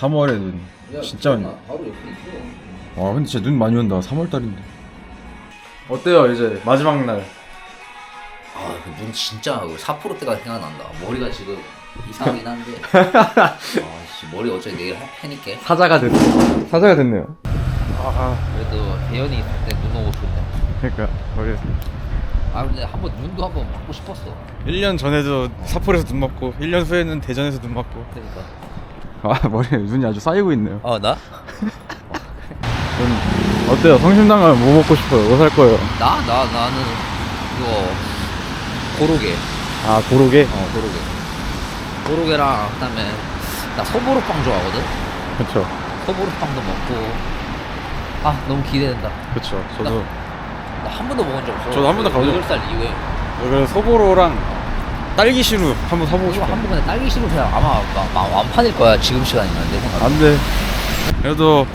3월에 눈 진짜 많이 바로 옆에 있어. 와 근데 진짜 눈 많이 온다 3월달인데 어때요 이제 마지막 날 아, 그 눈 진짜 그 사포로 때가 생각난다. 머리가 지금 이상하긴 한데. 아, 씨, 머리 어차피 내일 해- 해니까. 사자가 됐네 사자가 됐네요 아 그래도 대현이 있을 때 눈 오고 좋네. 그러니까 머리 아, 근데 한번 눈도 한번 맞고 싶었어. 1년 전에도 사포에서 눈 맞고 1년 후에는 대전에서 눈 맞고 그러니까. 아 머리에 눈이 아주 쌓이고 있네요 어, 나? 전 어때요 성심당 가면 뭐 먹고 싶어요 뭐 살 거예요 나? 나, 나는 이거 고로게. 아 고로게 어, 고로게. 고로게랑 그다음에 나 소보루빵 좋아하거든. 그쵸 소보루빵도 먹고. 아, 너무 기대된다. 그쵸 저도 나 한 번도 먹은 적 없어. 저도 한 번도 가본 적 8살 이후에. 여기 소보로랑 딸기시루 한번 사보고 이거 싶어요 한 번에 딸기 시로 그냥 아마 막, 막 완판일 거야 지금 시간이면 내 생각에. 안돼 그래도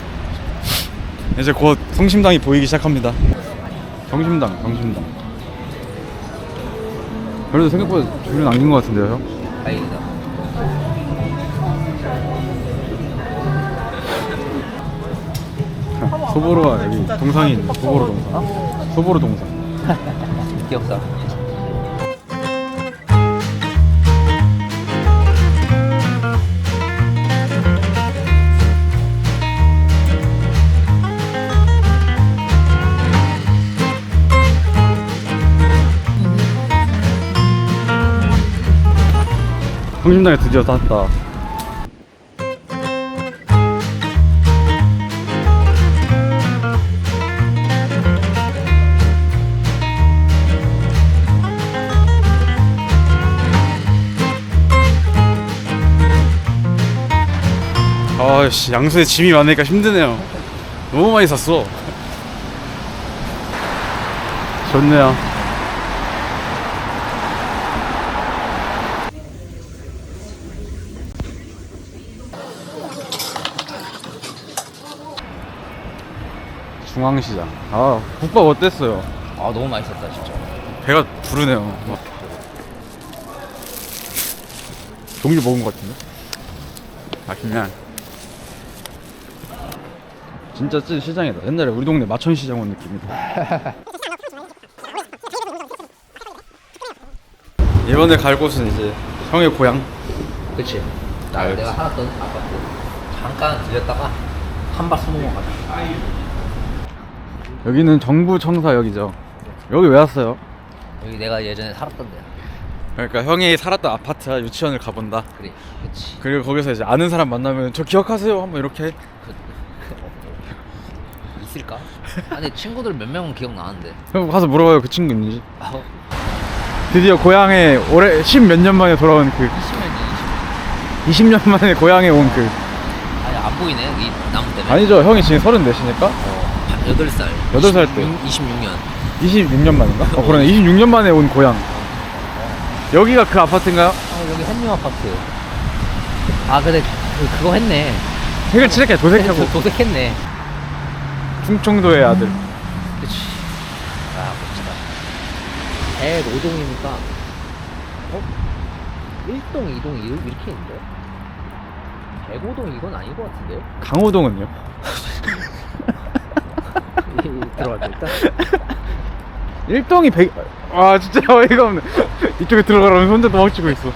이제 곧 성심당이 보이기 시작합니다 성심당 성심당 그래도 생각보다 줄을 남긴 것 같은데요 형? 다행이다. 소보로가 여기 동상이 있네 소보로 동상 소보로 동상 귀엽다. 성심당에 드디어 땄다. 아씨 양수에 짐이 많으니까 힘드네요. 너무 많이 샀어. 좋네요 중앙시장 아 국밥 어땠어요? 아 너무 맛있었다 진짜. 배가 부르네요 막. 종류 먹은 것 같은데? 맛있네 진짜 찐 시장이다 옛날에 우리 동네 마천시장 온 느낌이다 이번에 갈 곳은 이제 형의 고향 그치. 나 알겠지. 내가 살았던 아파트 잠깐 들렸다가 한바 스모모 가자. 여기는 정부 청사역이죠 여기 왜 왔어요? 여기 내가 예전에 살았던 데야. 그러니까 형이 살았던 아파트야 유치원을 가본다 그래. 그치. 그리고 거기서 이제 아는 사람 만나면 저 기억하세요? 한번 이렇게 그, 있을까? 아니 친구들 몇 명은 기억나는데. 형 가서 물어봐요 그 친구 있는지 아, 드디어 고향에 올해 10몇년 만에 돌아온 그 10년이 20년 만에 고향에 온 그 아니 안 보이네 이 나무 때문에. 아니죠 형이 지금 34시니까 어, 8살. 여덟 살 때. 26년. 26년 만인가? 어 그러네 26년 만에 온 고향 여기가 그 아파트인가요? 아 여기 햇님 아파트. 아 근데 그, 그거 했네. 색을 칠했게 도색하고 도- 도색했네. 충청도의 아들 그치. 아 멋지다. 대로동이니까 어? 1동, 2동 이렇게 있는데? 대고동 이건 아닌 것 같은데? 강호동은요? 들어가자 일단. 1동이 100... 아 진짜 어이가 없네 이쪽에 들어가라면 혼자 도망치고 있어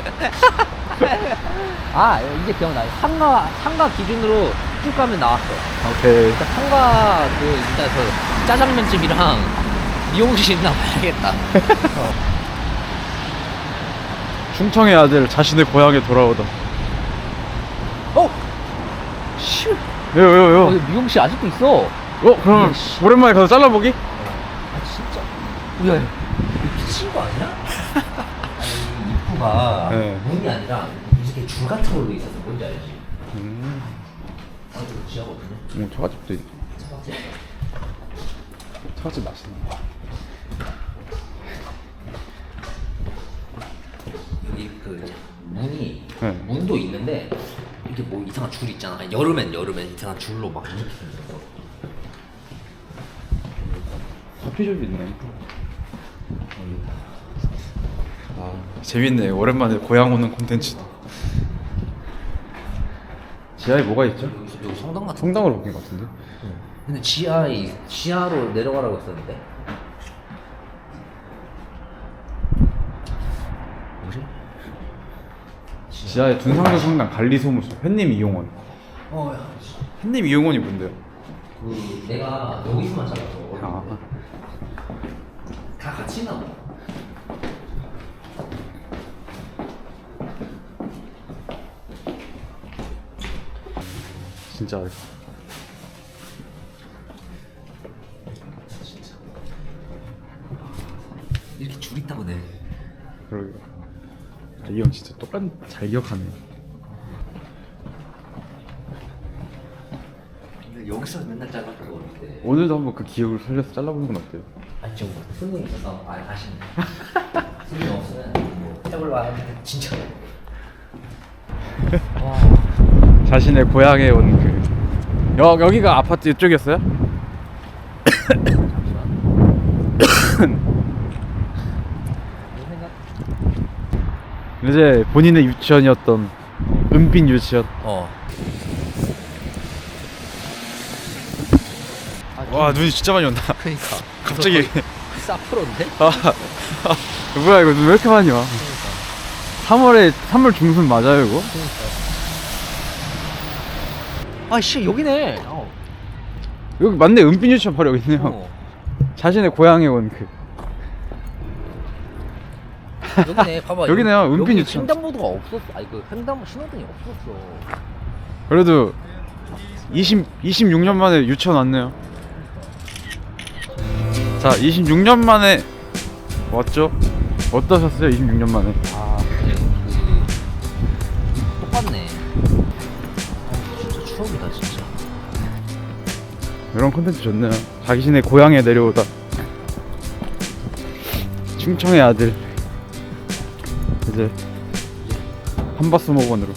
아 이제 기억나. 상가 상가 기준으로 쭉 가면 나왔어. 오케이 그러니까 상가 그 일단 그 짜장면집이랑 미용실 있나 봐야겠다. 어. 충청의 아들 자신의 고향에 돌아오다 어? 슈. 왜요 왜요 어, 왜요 여기 미용실 아직도 있어. 어 그럼 씨. 오랜만에 가서 잘라보기? 아 진짜. 야, 이거 미친 거 아니야? 아니 입구가 네. 문이 아니라 이렇게 줄 같은 걸로 있어서 뭔지 알지? 음, 아주 지하거든요. 음 처갓집도 있네? 처갓집 맛있네 여기 그 문이 네. 문도 있는데 이게 뭐 이상한 줄 있잖아. 여름엔 여름엔 이상한 줄로 막 이렇게 생겼어. 커피숍이 있네 아 재밌네 오랜만에 고향 오는 콘텐츠도 지하에 뭐가 있죠? 여기, 성당 같은 성당으로 바뀐 것 같은데? 근데 지하에 지하로 내려가라고 했었는데 뭐지? 지하에 둔상도 성당 관리소무소 햇님 이용원 어야 햇님 이용원이 뭔데요? 그 내가 여기서만 잡았어 아 다 같이 있나 보다. 진짜 이렇게 줄 있다고 내. 그러게 이형 진짜 똑같 잘 기억하네 여기서 맨날 잘랐던 거 같은데. 오늘도 한번 그 기억을 살려서 잘라보는 건 어때요? 아니 좀 손님 있어서 아예 가시네 손님 없으면 뭐 해볼라 하는데 진짜 와 자신의 고향에 온 그 여, 여기가 아파트 이쪽이었어요? 생각 이제 본인의 유치원이었던 은빛 유치원? 어 와 눈이 진짜 많이 온다. 그러니까. 갑자기. 사프로인데? 아, 뭐야 이거 눈 왜 이렇게 많이 와? 3월에 3월 중순 맞아요 이거? 아씨 여기네. 어. 여기 맞네 은빛 유치원 바로 여기 있네요. 어. 자신의 고향에 온 그 여기네 봐봐. 여기네요, 여기 유치원. 횡단보도가 없었어. 아니 그 횡단 신호등이 없었어. 그래도 20, 26년 만에 유치원 왔네요 자 26년 만에 왔죠? 어떠셨어요 26년 만에? 아 똑같네. 아 진짜 추억이다 진짜. 이런 컨텐츠 좋네요. 자신의 고향에 내려오다. 충청의 아들. 이제 한바스목원으로